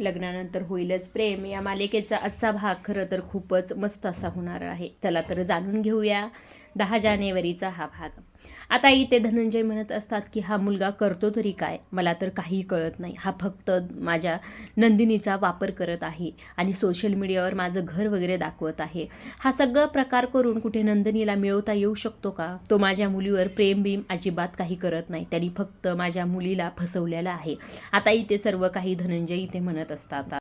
लग्नानंतर होईलच प्रेम. या मालिकेचा आजचा भाग खरं तर खूपच मस्त असा होणार आहे. चला तर जाणून घेऊया. दहा जानेवारीचा हा भाग. आता इथे धनंजय म्हणत असतात की हा मुलगा करतो तरी काय? मला तर काही कळत नाही. हा फक्त माझ्या नंदिनीचा वापर करत आहे आणि सोशल मीडियावर माझं घर वगैरे दाखवत आहे. हा सगळं प्रकार करून कुठे नंदिनीला मिळवता येऊ शकतो का? तो माझ्या मुलीवर प्रेम बीम अजिबात काही करत नाही. त्यांनी फक्त माझ्या मुलीला फसवलेला आहे. आता इथे सर्व काही धनंजय इथे म्हणत असतात.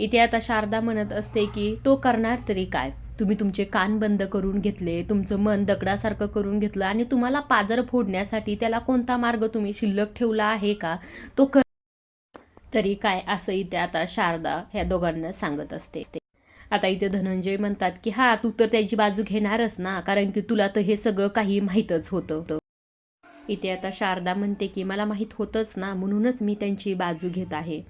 इथे आता शारदा म्हणत असते की तो करणार तरी काय? तुम्ही तुमचे कान बंद करून घेतले तुमचं मन दगडासारखं करून घेतलं आणि तुम्हाला पाजर फोडण्यासाठी त्याला कोणता मार्ग तुम्ही शिल्लक ठेवला आहे का? तो कर तरी काय असं इथे आता शारदा ह्या दोघांना सांगत असते. आता इथे धनंजय म्हणतात की हा तू तर त्याची बाजू घेणारच ना कारण की तुला तर हे सगळं काही माहीतच होतं. इथे आता शारदा म्हणते की मला माहीत होतंच ना म्हणूनच मी त्यांची बाजू घेत आहे.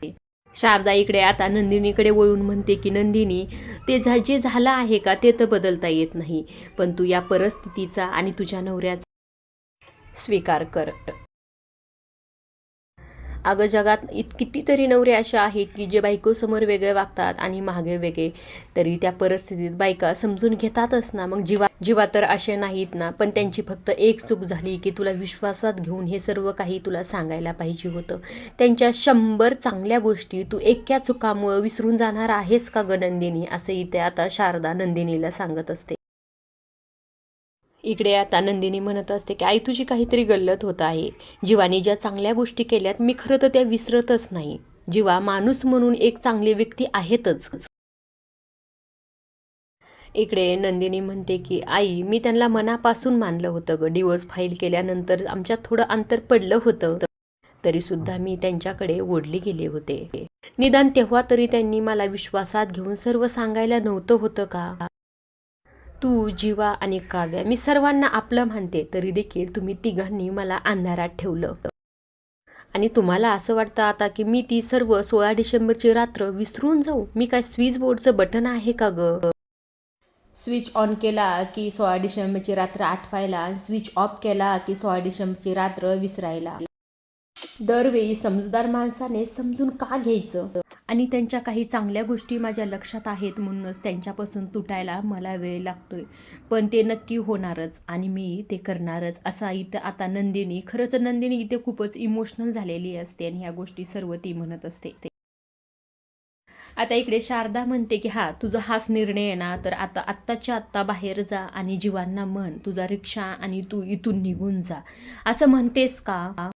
शारदा इकडे आता नंदिनीकडे वळून म्हणते की नंदिनी ते झा जे झालं आहे का ते तर बदलता येत नाही. पण तू या परिस्थितीचा आणि तुझ्या नवऱ्याचा स्वीकार कर. अगं जगात इत कितीतरी नवरे अशा आहेत की जे बायकोसमोर वेगळे वागतात आणि मागे वेगळे. तरी त्या परिस्थितीत बायका समजून घेतातच ना. मग जीवा जीवा तर असे नाहीत ना. पण त्यांची फक्त एक चूक झाली की तुला विश्वासात घेऊन हे सर्व काही तुला सांगायला पाहिजे होतं. त्यांच्या शंभर चांगल्या गोष्टी तू एक्या चुकामुळं विसरून जाणार आहेस का ग नंदिनी? असं इथे आता शारदा नंदिनीला सांगत असते. इकडे आता नंदिनी म्हणत असते की आई तुझी काहीतरी गल्लत होत आहे. जीवानी ज्या चांगल्या गोष्टी केल्यात मी खरं तर त्या विसरतच नाही. जीवा माणूस म्हणून एक चांगली व्यक्ती आहेतच. इकडे नंदिनी म्हणते की आई मी त्यांना मनापासून मानलं होतं ग. डिवोर्स फाईल केल्यानंतर आमच्यात थोडं अंतर पडलं होतं. तरी सुद्धा मी त्यांच्याकडे ओढले गेले होते. निदान तेव्हा तरी त्यांनी मला विश्वासात घेऊन सर्व सांगायला नव्हतं होतं का? तू जीवा आणि काव्या मी सर्वांना आपलं मानते तरी देखील तुम्ही तिघांनी मला अंधारात ठेवलं. आणि तुम्हाला असं वाटतं आता की मी ती सर्व सोळा डिसेंबरची रात्र विसरून जाऊ? मी काय स्विच बोर्डचं बटन आहे का ग? स्विच ऑन केला की सोळा डिसेंबरची रात्र आठवायला स्विच ऑफ केला की सोळा डिसेंबरची रात्र विसरायला. दरवेळी समजदार माणसाने समजून का घ्यायचं? आणि त्यांच्या काही चांगल्या गोष्टी माझ्या लक्षात आहेत म्हणूनच त्यांच्यापासून तुटायला मला वेळ लागतोय. पण ते नक्की होणारच आणि मी ते करणारच. असा इथं आता नंदिनी खरंच नंदिनी इथे खूपच इमोशनल झालेली असते आणि ह्या गोष्टी सर्व ती म्हणत असते. आता इकडे शारदा म्हणते की हा तुझा हाच निर्णय आहे ना तर आता आत्ताच्या आत्ता बाहेर जा आणि जीवांना म्हण. तुझा रिक्षा आणि तू इथून निघून जा. असं म्हणतेस का?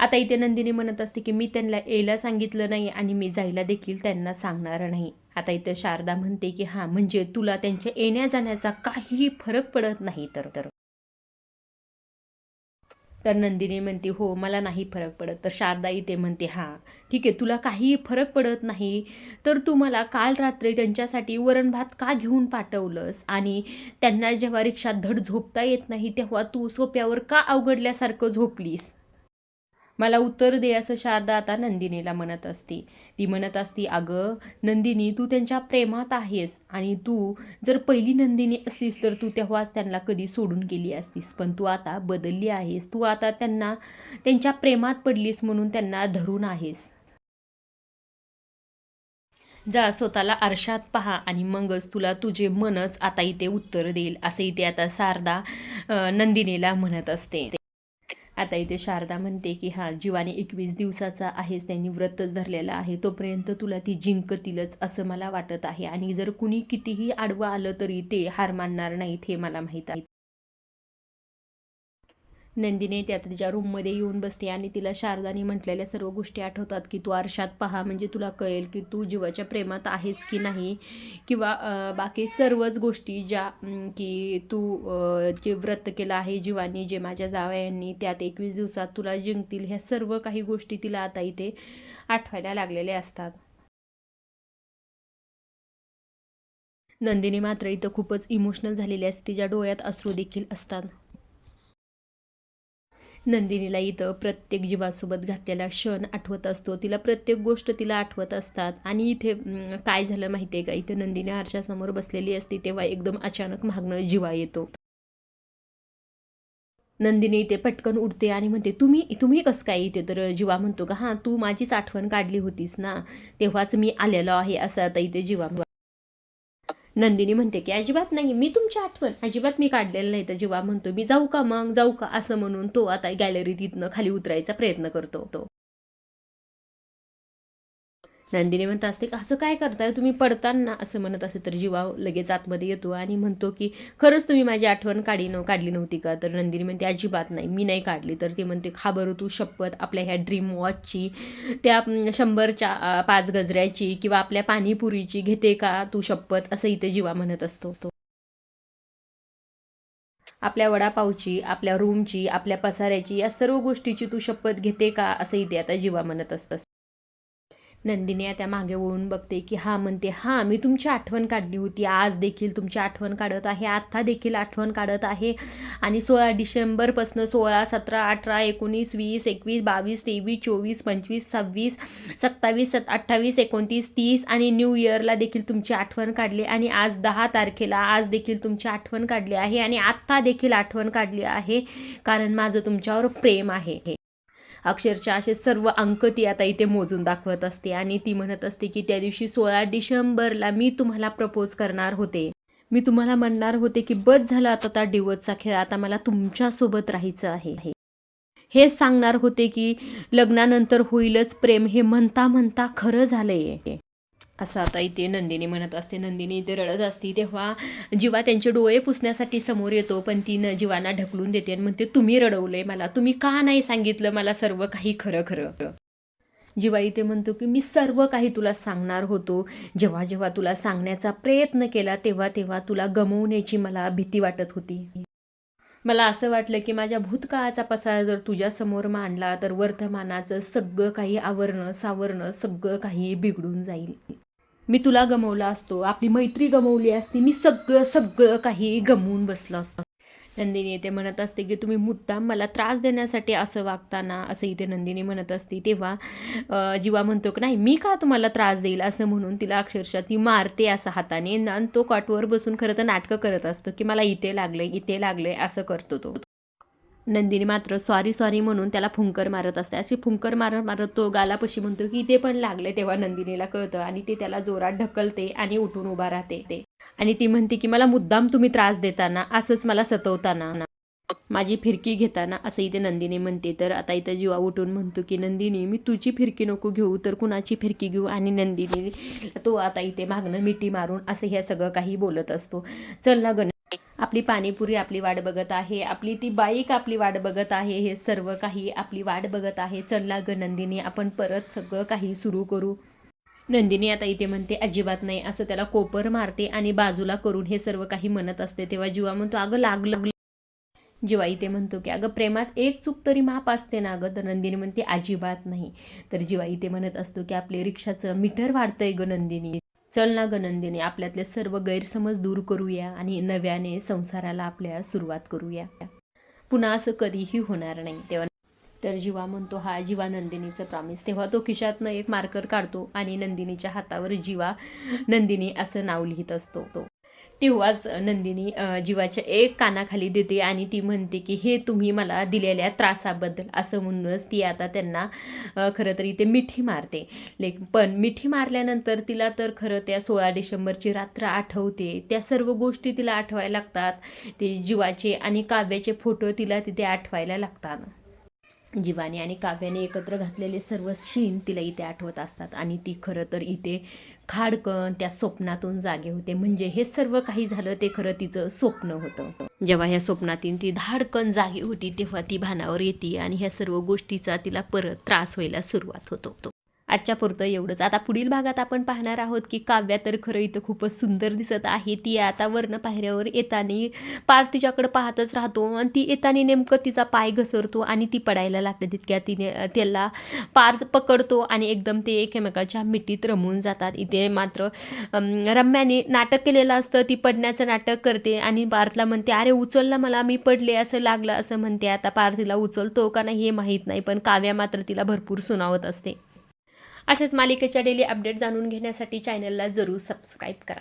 आता इथे नंदिनी म्हणत असते की मी त्यांना यायला सांगितलं नाही आणि मी जायला देखील त्यांना सांगणार नाही. आता इथं शारदा म्हणते की हां म्हणजे तुला त्यांच्या येण्या जाण्याचा काहीही फरक पडत नाही तर तर. तर नंदिनी म्हणते हो मला नाही फरक पडत. तर शारदा इथे म्हणते हां ठीक आहे तुला काहीही फरक पडत नाही तर तू मला काल रात्री त्यांच्यासाठी वरण भात का घेऊन पाठवलंस? आणि त्यांना जेव्हा रिक्षात धड झोपता येत नाही तेव्हा तू सोप्यावर का अवघडल्यासारखं झोपलीस? मला उत्तर दे असं शारदा आता नंदिनीला म्हणत असती. ती म्हणत असती अगं नंदिनी तू त्यांच्या प्रेमात आहेस आणि तू जर पहिली नंदिनी असलीस तर तू तेव्हाच त्यांना कधी सोडून गेली असतीस. पण तू आता बदलली आहेस. तू आता त्यांना त्यांच्या प्रेमात पडलीस म्हणून त्यांना धरून आहेस. जा स्वतःला आरशात पहा आणि मगच तुला तुझे मनच आता इथे उत्तर देईल असं इथे आता शारदा नंदिनीला म्हणत असते. आता इथे शारदा म्हणते की हा जीवाने एकवीस दिवसाचा आहेस त्यांनी व्रतच धरलेला आहे तोपर्यंत तुला ती जिंकतीलच असं मला वाटत आहे. आणि जर कुणी कितीही आडवं आलं तरी ते हार मानणार नाहीत हे मला माहीत आहे. नंदिनी त्यात तिच्या रूममध्ये येऊन बसते आणि तिला शारदाने म्हटलेल्या सर्व गोष्टी आठवतात की तू आरशात पहा म्हणजे तुला कळेल की तू जीवाच्या प्रेमात आहेस की नाही. किंवा बाकी सर्वच गोष्टी ज्या की तू जे व्रत केलं आहे जीवानी जे माझ्या जावयांनी त्यात एकवीस दिवसात तुला जिंकतील ह्या सर्व काही गोष्टी तिला आता इथे आठवायला लागलेल्या असतात. नंदिनी मात्र इथं खूपच इमोशनल झालेली असते तिच्या डोळ्यात अश्रू देखील असतात. नंदिनीला इथं प्रत्येक जीवासोबत घातलेला क्षण आठवत असतो. तिला प्रत्येक गोष्ट तिला आठवत असतात. आणि इथे काय झालं माहिती आहे का? इथे नंदिनी आरशासमोर बसलेली असते तेव्हा एकदम अचानक मागणं जीवा येतो. नंदिनी इथे पटकन उठते आणि म्हणते तुम्ही तुम्ही कसं काय इथे तर जीवा म्हणतो का? हां तू माझीच आठवण काढली होतीस ना? तेव्हाच मी आलेलो आहे असं आता इथे जीवा नंदिनी म्हणते की अजिबात नाही मी तुमची आठवण अजिबात मी काढलेलं नाही. तर जीवा म्हणतो मी जाऊ का मग? जाऊ का? असं म्हणून तो आता गॅलरीत इथनं खाली उतरायचा प्रयत्न करतो. तो नंदिनी म्हणत असते का असं काय करताय? तुम्ही पडताना असं म्हणत असे तर जीवा लगेच आतमध्ये येतो आणि म्हणतो की खरंच तुम्ही माझी आठवण काढी न काढली नव्हती का? तर नंदिनी म्हणते अजिबात नाही. मी नाही काढली. तर ती म्हणते खा बरं तू शपथ. आपल्या ह्या ड्रीम वॉचची त्या शंभरच्या पाच गजऱ्याची किंवा आपल्या पाणीपुरीची घेते का तू शपथ? असं इथे जीवा म्हणत असतो तो. आपल्या वडापावची आपल्या रूमची आपल्या पसाऱ्याची या सर्व गोष्टीची तू शपथ घेते का? असं इथे आता जीवा म्हणत असतस नंदिनी त्या मागे वळून बघते की हा म्हणते हां मी तुमची आठवण काढली होती. आज देखील तुमची आठवण काढत आहे. आत्ता देखील आठवण काढत आहे. आणि सोळा डिसेंबरपासून सोळा सतरा अठरा एकोणीस वीस एकवीस बावीस तेवीस चोवीस पंचवीस सव्वीस सत्तावीस सत अठ्ठावीस एकोणतीस तीस आणि न्यू इयरला देखील तुमची आठवण काढली आणि आज दहा तारखेला आज देखील तुमची आठवण काढली आहे आणि आत्ता देखील आठवण काढली आहे कारण माझं तुमच्यावर प्रेम आहे. अक्षरशः असे सर्व अंक ती आता इथे मोजून दाखवत असते. आणि ती म्हणत असते की त्या दिवशी सोळा डिसेंबरला मी तुम्हाला प्रपोज करणार होते. मी तुम्हाला म्हणणार होते की बस झाला आता त्या डिवोर्सचा खेळ. आता मला तुमच्यासोबत राहायचं आहे. हे सांगणार होते की लग्नानंतर होईलच प्रेम हे म्हणता म्हणता खरं झालंय. असं आता इथे नंदिनी म्हणत असते. नंदिनी इथे रडत असते. तेव्हा जीवा त्यांचे डोळे पुसण्यासाठी समोर येतो. पण ती न जीवाना ढकलून देते आणि म्हणते तुम्ही रडवलंय मला. तुम्ही का नाही सांगितलं मला सर्व काही खरं खरं? जीवा इथे म्हणतो की मी सर्व काही तुला सांगणार होतो. जेव्हा जेव्हा तुला सांगण्याचा प्रयत्न केला तेव्हा तेव्हा तुला गमवण्याची मला भीती वाटत होती. मला असं वाटलं की माझ्या भूतकाळाचा पसारा जर तुझ्यासमोर मांडला तर वर्तमानाचं सगळं काही आवरणं सावरणं सगळं काही बिघडून जाईल. मी तुला गमवला असतो आपली मैत्री गमवली असती मी सगळं सगळं काही गमवून बसलो असतो. नंदिनी इथे म्हणत असते की तुम्ही मुद्दाम मला त्रास देण्यासाठी असं वागताना असं इथे नंदिनी म्हणत असते. तेव्हा जीवा म्हणतो की नाही मी का तुम्हाला त्रास देईल? असं म्हणून तिला अक्षरशः ती मारते असं हाताने. आणि तो कॉटवर बसून खरं तर नाटकं करत असतो की मला इथे लागलंय इथे लागलंय असं करतो तो. नंदिनी मात्र सॉरी सॉरी म्हणून त्याला फुंकर मारत असते. असे फुंकर मारत मारत तो गालापशी म्हणतो की इथे पण लागले तेव्हा नंदिनीला कळतं आणि ते त्याला जोरात ढकलते आणि उठून उभा राहते ते. आणि ती म्हणते की मला मुद्दाम तुम्ही त्रास देताना असंच मला सतवताना माझी फिरकी घेताना असं इथे नंदिनी म्हणते. तर आता इथं जीवा उठून म्हणतो की नंदिनी मी तुझी फिरकी नको घेऊ तर कुणाची फिरकी घेऊ? आणि नंदिनी तो आता इथे मागणं मिठी मारून असं हे सगळं काही बोलत असतो. चल ना गण आपली पाणीपुरी आपली वाट बघत आहे आपली ती बाईक आपली वाट बघत आहे हे सर्व काही आपली वाट बघत आहे. चल ना ग नंदिनी आपण परत सगळं काही सुरू करू. नंदिनी आता इथे म्हणते अजिबात नाही. असं त्याला कोपर मारते आणि बाजूला करून हे सर्व काही म्हणत असते. तेव्हा जीवा म्हणतो अगं लागलं जेव्हा इथे म्हणतो की अगं प्रेमात एक चूक तरी माप असते ना अगं तर नंदिनी म्हणते अजिबात नाही. तर जेव्हा इथे म्हणत असतो की आपले रिक्षाचं मीटर वाढतंय ग नंदिनी. चल ना गनंदिनी आपल्यातले सर्व गैरसमज दूर करूया आणि नव्याने संसाराला आपल्या सुरुवात करूया. पुन्हा असं कधीही होणार नाही. तेव्हा तर जीवा म्हणतो हा जीवा नंदिनीचं प्रॉमिस तेव्हा तो खिशातनं एक मार्कर काढतो आणि नंदिनीच्या हातावर जीवा नंदिनी असं नाव लिहित असतो तो. तेव्हाच नंदिनी जीवाच्या एक कानाखाली देते आणि ती म्हणते की हे तुम्ही मला दिलेल्या त्रासाबद्दल असं म्हणूनच ती आता त्यांना खरं तर इथे मिठी मारते. लेक पण मिठी मारल्यानंतर तिला तर खरं त्या सोळा डिसेंबरची रात्र आठवते. त्या सर्व गोष्टी तिला आठवायला लागतात. ते जीवाचे आणि काव्याचे फोटो तिला तिथे आठवायला लागतात. जीवाने आणि काव्याने एकत्र घातलेले सर्व शीन तिला इथे आठवत असतात. आणि ती खरं तर इथे खाडकन त्या स्वप्नातून जागे होते. म्हणजे हे सर्व काही झालं ते खरं तिचं स्वप्न होतं. जेव्हा ह्या स्वप्नातून ती धाडकन जागी होती तेव्हा ती भानावर येते आणि ह्या सर्व गोष्टीचा तिला परत त्रास व्हायला सुरुवात होतो. आजच्या पुरतं एवढंच. आता पुढील भागात आपण पाहणार आहोत की काव्या तर खरं इथं खूपच सुंदर दिसत आहे. ती आता वर्ण पायऱ्यावर येताना पार तिच्याकडे पाहतच राहतो आणि ती येताना नेमकं तिचा पाय घसरतो आणि ती पडायला लागते. तितक्या तिने त्याला पार पकडतो आणि एकदम ते एकमेकाच्या मिठीत रमून जातात. इथे मात्र रम्याने नाटक केलेलं असतं. ती पडण्याचं नाटक करते आणि पार्थला म्हणते अरे उचलला मला मी पडले असं लागलं असं म्हणते. आता पार्थ तिला उचलतो का नाही हे माहीत नाही पण काव्या मात्र तिला भरपूर सुनावत असते. अशाच मालिकेच्या डेली अपडेट जाणून घेण्यासाठी चॅनलला जरूर सबस्क्राईब करा.